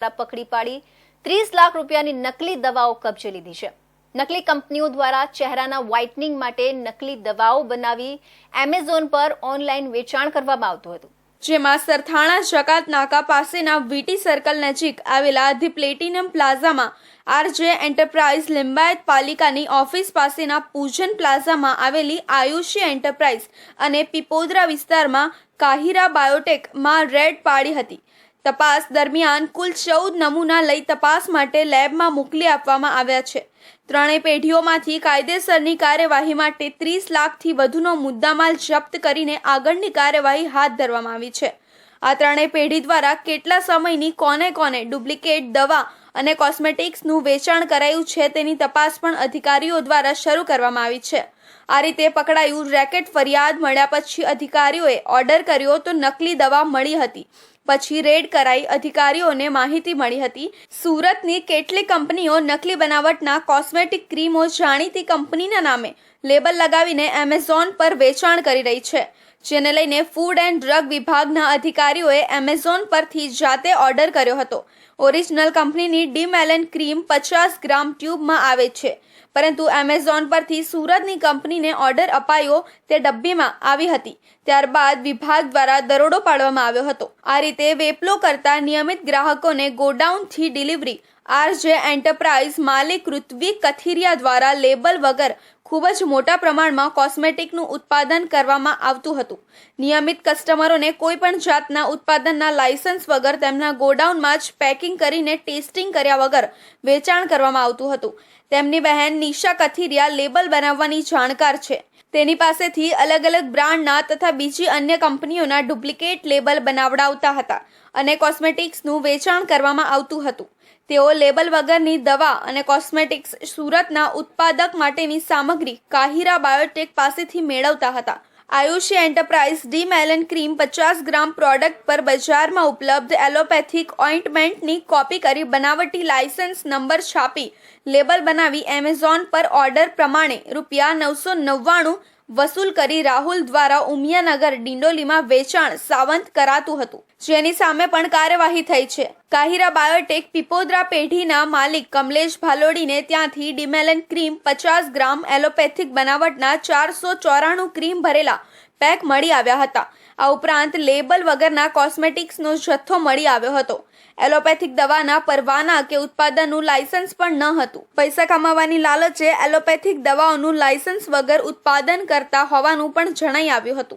પકડી પાડી, ત્રીસ લાખ રૂપિયાની નકલી દવાઓ કબજે લીધી છે. નકલી કંપનીઓ દ્વારા ચહેરાના વ્હાઇટનિંગ માટે નકલી દવાઓ બનાવી એમેઝોન પર ઓનલાઈન વેચાણ કરવામાં આવતું હતું. જેમાં સરથાણા જકાત નાકા પાસેના વીટી સર્કલ નજીક આવેલા ધી પ્લેટિનમ પ્લાઝામાં આરજે એન્ટરપ્રાઇઝ લિંબાયત પાલિકાની ઓફિસ પાસેના પૂજન પ્લાઝામાં આવેલી આયુષી એન્ટરપ્રાઇઝ અને પીપોદરા વિસ્તારમાં કાહિરા બાયોટેકમાં રેડ પાડી હતી. તપાસ દરમિયાન કુલ ચૌદ નમૂના લઈ તપાસ માટે લેબમાં મોકલી આપવામાં આવ્યા છે. ત્રણેય પેઢીઓમાંથી કાયદેસરની કાર્યવાહી માટે ત્રીસ લાખથી વધુનો મુદ્દામાલ જપ્ત કરીને આગળની કાર્યવાહી હાથ ધરવામાં આવી છે. આ ત્રણેય પેઢી દ્વારા કેટલા સમયની કોને કોને ડુપ્લિકેટ દવા અને કોસ્મેટિક્સનું વેચાણ કરાયું છે તેની તપાસ પણ અધિકારીઓ દ્વારા શરૂ કરવામાં આવી છે. આ રીતે પકડાયું રેકેટ ફરિયાદ મળ્યા પછી અધિકારીઓએ ઓર્ડર કર્યો તો નકલી દવા મળી હતી. પછી રેડ કરાઈ અધિકારીઓને માહિતી મળી હતી. સુરતની કેટલીક કંપનીઓ નકલી બનાવટના કોસ્મેટિક ક્રીમો જાણીતી કંપનીના નામે લેબલ લગાવીને એમેઝોન પર વેચાણ કરી રહી છે. જેને લઈને ફૂડ એન્ડ ડ્રગ વિભાગના અધિકારીઓએ એમેઝોન પરથી જાતે ઓર્ડર કર્યો હતો. ઓરિજિનલ કંપનીની ડીમેલન ક્રીમ પચાસ ગ્રામ ટ્યુબમાં આવે છે. પરંતુ એમેઝોન પરથી સુરતની કંપનીને ઓર્ડર અપાયો તે ડબ્બીમાં આવી હતી. ત્યારબાદ વિભાગ દ્વારા દરોડો પાડવામાં આવ્યો હતો. આ રીતે વેપલો કરતા નિયમિત ગ્રાહકોને ગોડાઉનથી ડિલિવરી, આરજે એન્ટરપ્રાઇઝ માલિક ઋત્વિક કથિરિયા દ્વારા લેબલ વગર ખૂબ જ મોટા પ્રમાણમાં કોસ્મેટિકનું ઉત્પાદન કરવામાં આવતું હતું. નિયમિત કસ્ટમરોને કોઈ પણ જાતના ઉત્પાદનના લાયસન્સ વગર તેમના ગોડાઉનમાં જ પેકિંગ કરીને ટેસ્ટિંગ કર્યા વગર વેચાણ કરવામાં આવતું હતું. તેમની બહેન નિશા કથિરિયા લેબલ બનાવવાની જાણકાર છે. તેની પાસેથી અલગ અલગ બ્રાન્ડના તથા બીજી અન્ય કંપનીઓના ડુપ્લિકેટ લેબલ બનાવડાવતા હતા અને કોસ્મેટિક્સનું વેચાણ કરવામાં આવતું હતું. તેઓ લેબલ વગરની દવા અને કોસ્મેટિક્સ સુરતના ઉત્પાદક માટેની સામગ્રી કાહિરા બાયોટેક પાસેથી મેળવતા હતા Ayushi enterprise D melon cream પચાસ ગ્રામ પ્રોડક્ટ પર બજારમાં ઉપલબ્ધ એલોપેથિક ઓઇન્ટમેન્ટની કોપી કરી બનાવટી લાયસન્સ નંબર છાપી. લેબલ બનાવી એમેઝોન પર ઓર્ડર પ્રમાણે રૂપિયા નવસો નવ્વાણું વસૂલ કરી રાહુલ દ્વારા ઉમિયાનગર ડિંડોલીમાં વેચાણ સાવંત કરાતું હતું. જેની સામે પણ કાર્યવાહી થઈ છે. કાહિરા બાયોટેક પીપોદરા પેઢીના માલિક કમલેશ ભાલોડીને ત્યાંથી ડિમેલન ક્રીમ પચાસ ગ્રામ એલોપેથિક બનાવટના ચારસો ચોરાણું ક્રીમ ભરેલા પેક મળી આવ્યા હતા. આ ઉપરાંત લેબલ વગરના કોસ્મેટિક્સનો જથ્થો મળી આવ્યો હતો. એલોપેથિક દવાના પરવાના કે ઉત્પાદનનું લાયસન્સ પણ ન હતું. પૈસા કમાવાની લાલચે એલોપેથિક દવાઓનું લાયસન્સ વગર ઉત્પાદન કરતા હોવાનું પણ જણાઈ આવ્યું હતું.